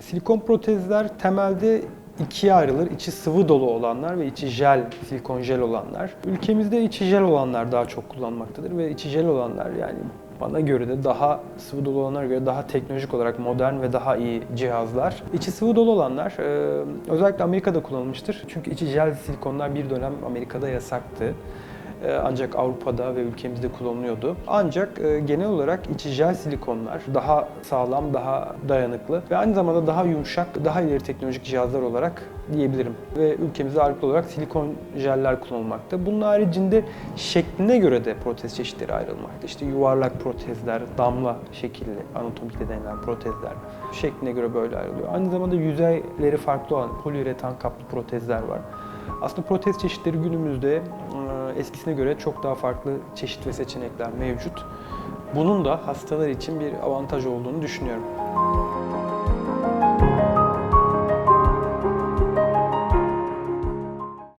Silikon protezler temelde ikiye ayrılır. İçi sıvı dolu olanlar ve içi jel, silikon jel olanlar. Ülkemizde içi jel olanlar daha çok kullanmaktadır ve içi jel olanlar yani bana göre de daha sıvı dolu olanlara göre daha teknolojik olarak modern ve daha iyi cihazlar. İçi sıvı dolu olanlar e, özellikle Amerika'da kullanılmıştır. Çünkü içi jel silikonlar bir dönem Amerika'da yasaktı. E, Ancak Avrupa'da ve ülkemizde kullanılıyordu. Ancak e, genel olarak içi jel silikonlar daha sağlam, daha dayanıklı ve aynı zamanda daha yumuşak, daha ileri teknolojik cihazlar olarak diyebilirim. Ve ülkemizde ağırlıklı olarak silikon jeller kullanılmakta. Bunun haricinde şekline göre de protez çeşitleri ayrılmakta. İşte yuvarlak protezler, damla şekilli, anatomikte denilen protezler şekline göre böyle ayrılıyor. Aynı zamanda yüzeyleri farklı olan poliüretan kaplı protezler var. Aslında protez çeşitleri günümüzde eskisine göre çok daha farklı çeşit ve seçenekler mevcut. Bunun da hastalar için bir avantaj olduğunu düşünüyorum.